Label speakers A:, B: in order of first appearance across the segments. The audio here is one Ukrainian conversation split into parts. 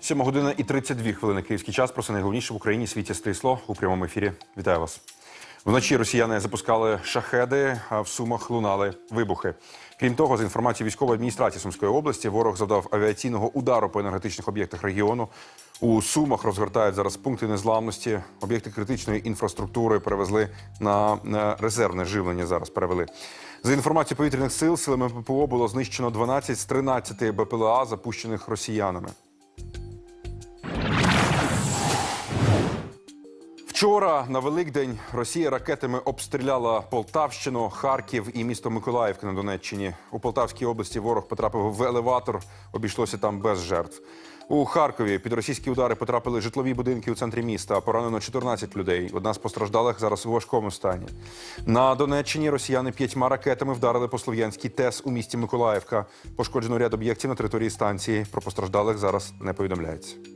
A: Сьома година і 32 хвилини. Київський час. Про це найголовніше в Україні світі стисло у прямому ефірі. Вітаю вас. Вночі росіяни запускали шахеди, а в сумах лунали вибухи. Крім того, за інформацією військової адміністрації Сумської області, ворог завдав авіаційного удару по енергетичних об'єктах регіону. У Сумах розгортають зараз пункти незламності. Об'єкти критичної інфраструктури перевезли на резервне живлення. Зараз перевели. За інформацією повітряних сил, силами ППО було знищено 12 з 13 БПЛА, запущених росіянами. Вчора на Великдень Росія ракетами обстріляла Полтавщину, Харків і місто Миколаївка на Донеччині. У Полтавській області ворог потрапив в елеватор, обійшлося там без жертв. У Харкові під російські удари потрапили житлові будинки у центрі міста. Поранено 14 людей. Одна з постраждалих зараз у важкому стані. На Донеччині росіяни п'ятьма ракетами вдарили по Слов'янській ТЕС у місті Миколаївка. Пошкоджено ряд об'єктів на території станції. Про постраждалих зараз не повідомляється.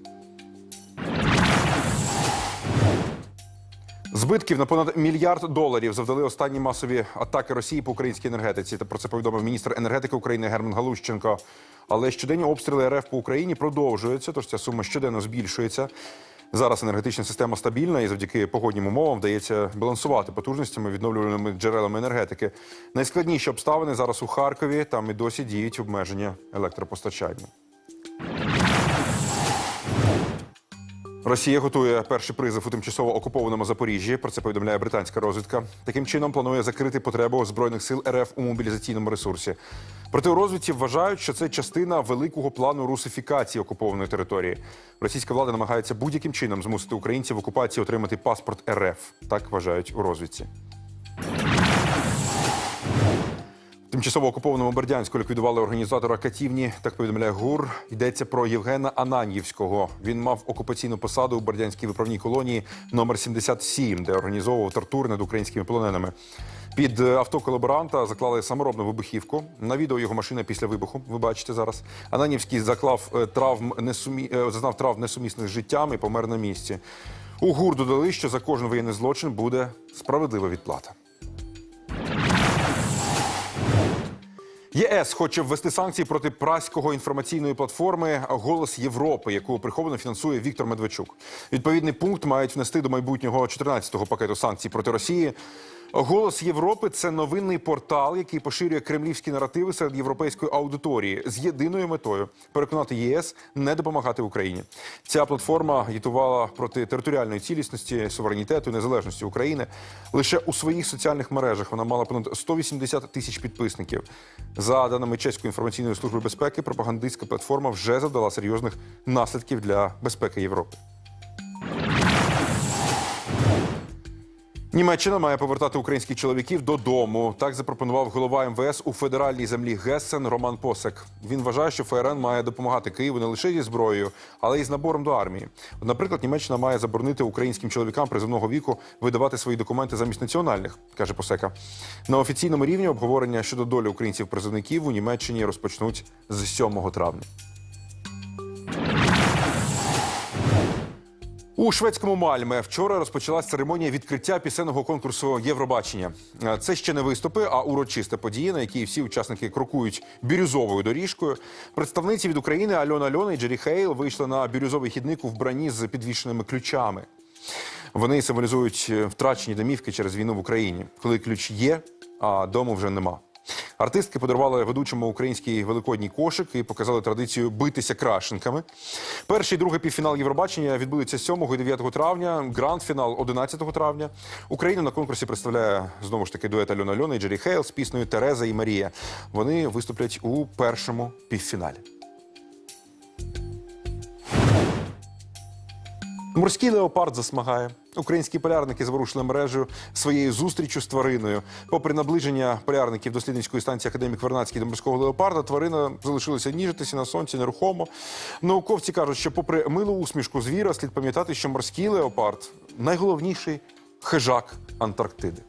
A: Збитків на понад мільярд доларів завдали останні масові атаки Росії по українській енергетиці. Та про це повідомив міністр енергетики України Герман Галущенко. Але щоденні обстріли РФ по Україні продовжуються, тож ця сума щоденно збільшується. Зараз енергетична система стабільна і завдяки погоднім умовам вдається балансувати потужностями відновлювальними джерелами енергетики. Найскладніші обставини зараз у Харкові. Там і досі діють обмеження електропостачання. Росія готує перший призов у тимчасово окупованому Запоріжжі. Про це повідомляє британська розвідка. Таким чином планує закрити потребу збройних сил РФ у мобілізаційному ресурсі. Проте у розвідці вважають, що це частина великого плану русифікації окупованої території. Російська влада намагається будь-яким чином змусити українців в окупації отримати паспорт РФ. Так вважають у розвідці. Тимчасово окупованому Бердянську ліквідували організатора катівні. Так повідомляє ГУР. Йдеться про Євгена Ананьєвського. Він мав окупаційну посаду у Бердянській виправній колонії номер 77, де організовував тортури над українськими полоненими. Під авто колаборанта заклали саморобну вибухівку. На відео його машина після вибуху. Ви бачите зараз. Ананівський заклав е, травм несумі... е, зазнав травм несумісних з життям і помер на місці. У ГУР додали, що за кожен воєнний злочин буде справедлива відплата. ЄС хоче ввести санкції проти праського інформаційної платформи Голос Європи, яку приховано фінансує Віктор Медведчук. Відповідний пункт мають внести до майбутнього 14-го пакету санкцій проти Росії. Голос Європи це новинний портал, який поширює кремлівські наративи серед європейської аудиторії з єдиною метою переконати єС не допомагати Україні. Ця платформа агітувала проти територіальної цілісності, суверенітету незалежності України. Лише у своїх соціальних мережах вона мала понад 180 тисяч підписників. За даними чеської інформаційної служби безпеки, пропагандистська платформа вже завдала серйозних наслідків для безпеки Європи. Німеччина має повертати українських чоловіків додому. Так запропонував голова МВС у федеральній землі Гессен Роман Посек. Він вважає, що ФРН має допомагати Києву не лише зі зброєю, але й з набором до армії. Наприклад, Німеччина має заборонити українським чоловікам призовного віку видавати свої документи замість національних, каже Посека. На офіційному рівні обговорення щодо долі українців-призовників у Німеччині розпочнуть з 7 травня. У шведському Мальме вчора розпочалась церемонія відкриття пісенного конкурсу Євробачення. Е, Це ще не виступи, а урочиста подія, на якій всі учасники крокують бірюзовою доріжкою. Представниці від України Альона Альона і Джері Хейл вийшли на бірюзовий хідник у вбранні з підвішеними ключами. Вони символізують е, втрачені домівки через війну в Україні, коли ключ є, а дому вже нема. Артистки подарували ведучому український великодній кошик і показали традицію битися крашенками. Перший і другий півфінал Євробачення відбудеться 7 і 9 травня. Гранд-фінал 11 травня. Україну на конкурсі представляє знову ж таки дует Альона Альона і Джері Хейл з піснею Тереза і Марія. Вони виступлять у першому півфіналі. Морський леопард засмагає. Українські полярники зворушили мережу своєю зустрічю з твариною. Попри наближення полярників дослідницької станції академік Вернацький до морського леопарда, тварина залишилася ніжитися на сонці нерухомо. Науковці кажуть, що, попри милу усмішку звіра, слід пам'ятати, що морський леопард найголовніший хижак Антарктиди.